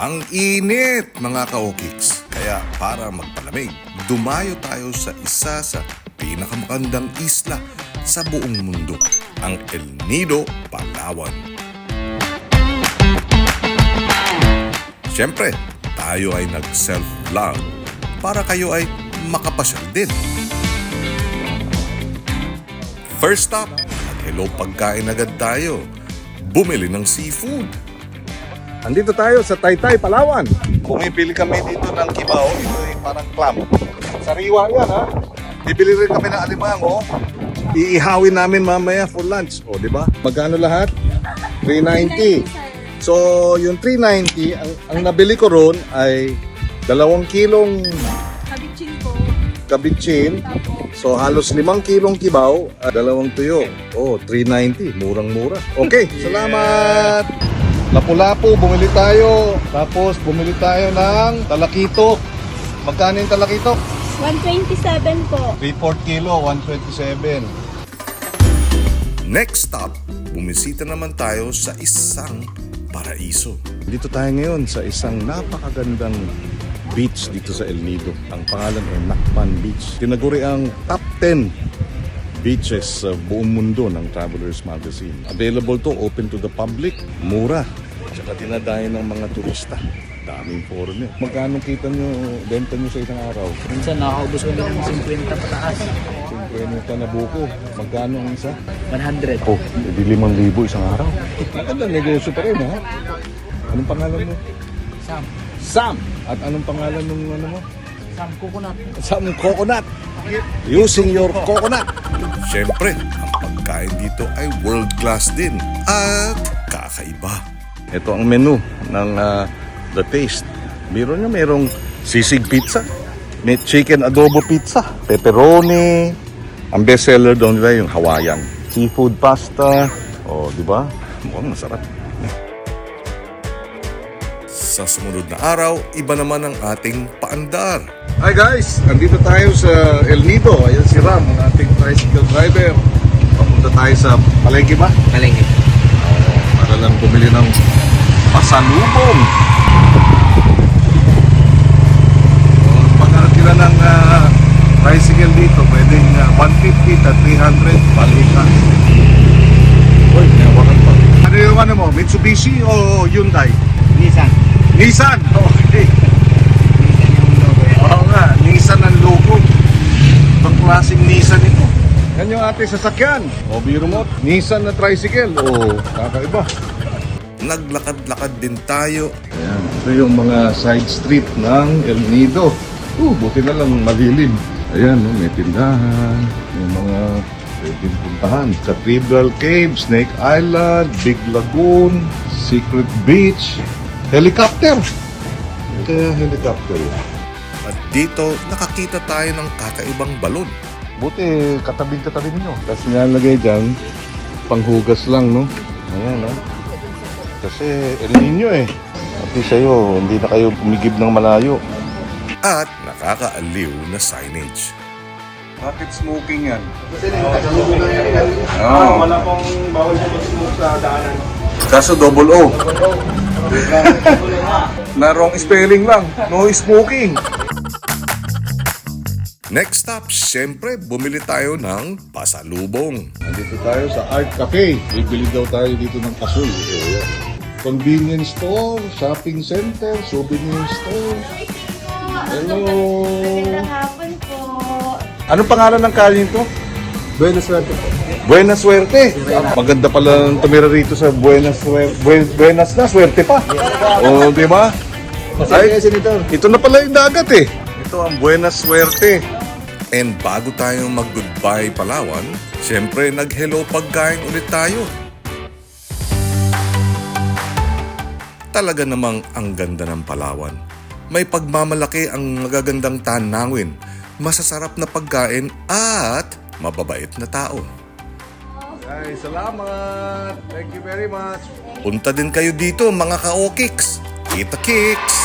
Ang init mga ka-okiks. Kaya para magpalamig, dumayo tayo sa isa sa pinakamagandang isla sa buong mundo, ang El Nido, Palawan. Siyempre, tayo ay nag-self-vlog para kayo ay makapasyal din. First stop, hello pagkain agad tayo. Bumili ng seafood. Andito tayo sa Taytay, Palawan. Pumipili kami dito ng kibao. Ito ay parang clam. Sariwa yan ha. Bibili rin kami ng alimango. Iihawin namin mamaya for lunch. O, di ba? Magkano lahat? 390. So, yung 390, ang, ang nabili ko ron ay dalawang kilong Kabichin po. kabitsin. So, halos limang kilong kibaw at dalawang tuyo. Oh, 390. Murang-mura. Okay, salamat! Lapu-lapu, bumili tayo. Tapos, bumili tayo ng talakito. Magkano yung talakito? 127 po. 3 kilo, 127. Next stop, bumisita naman tayo sa isang paraiso. Dito tayo ngayon sa isang napakagandang beach dito sa El Nido. Ang pangalan ay Nakpan Beach. Tinaguri ang top 10 beaches sa buong mundo ng Travelers Magazine. Available to, open to the public, mura. Tsaka dinadayo ng mga turista. Daming foreigner. Magkano kita nyo, benta nyo sa isang araw? Minsan nakakaubos ko ng 50 pataas. Siyempre nyo na buko. Magkano ang isa? 100. Oh, hindi 5,000 isang araw. Magandang negosyo pa rin, ha? Anong pangalan mo? Sam. Sam! At anong pangalan ng ano mo? Sam coconut. Sam Coconut. Using your coconut. Siyempre, ang pagkain dito ay world class din at kakaiba. Ito ang menu ng ah, The Taste. Meron nyo, merong sisig pizza, may chicken adobo pizza, pepperoni. Ang best seller doon nila yung Hawaiian. Seafood pasta. O, di ba? Mukhang masarap. Sa sumunod na araw, iba naman ang ating paandar. Hi guys! Andito tayo sa El Nido. Ayan si Ram, ang ating tricycle driver. Papunta tayo sa palengke ba? Malengke. para lang bumili ng pasalubong. So, pag nakatira ng ah, tricycle dito, pwedeng ah, 150 at 300 balikan. Uy, nawakan pa. Ano yung ano mo, Mitsubishi o Hyundai? Nissan. Nissan! Okay. Oo nga, Nissan ang logo. Ibang klaseng Nissan ito. Yan yung ating sasakyan. O, biro mo, Nissan na tricycle. O, kakaiba. Naglakad-lakad din tayo Ayan, ito yung mga side street ng El Nido. Uh, buti na lang malilim. Ayan, no, may tindahan, may mga pwedeng puntahan. Cathedral Cave, Snake Island, Big Lagoon, Secret Beach, helicopter. Kaya helicopter yun. at dito nakakita tayo ng kakaibang balon. Buti katabing-katabi nyo. Tapos nilalagay dyan, panghugas lang, no? Ayan, no? Kasi El Nino eh. At least sa'yo, hindi na kayo umigib ng malayo. At nakakaaliw na signage. Bakit smoking yan? Ah, wala pong bawal sa mag-smoke sa daanan. Kaso double O. na wrong spelling lang. No smoking. Next stop, syempre bumili tayo ng pasalubong. Nandito tayo sa Art Cafe. Bibili daw tayo dito ng kasul. Convenience store, shopping center, souvenir store. Hello. Magandang hapon po. Anong pangalan ng kalye to? Buenas suerte po. Buena Suerte. Maganda pala tumira rito sa Buenas Suerte. Buenas na, swerte pa. Oo, di ba? Ay, ito na pala yung dagat eh. Ito ang Buenas Suerte. And bago tayo mag-goodbye Palawan, syempre nag-hello pagkain ulit tayo. Talaga namang ang ganda ng Palawan. May pagmamalaki ang magagandang tanawin, masasarap na pagkain at mababait na tao. Ay, salamat. Thank you very much. Punta din kayo dito mga ka-okiks. Kita kicks!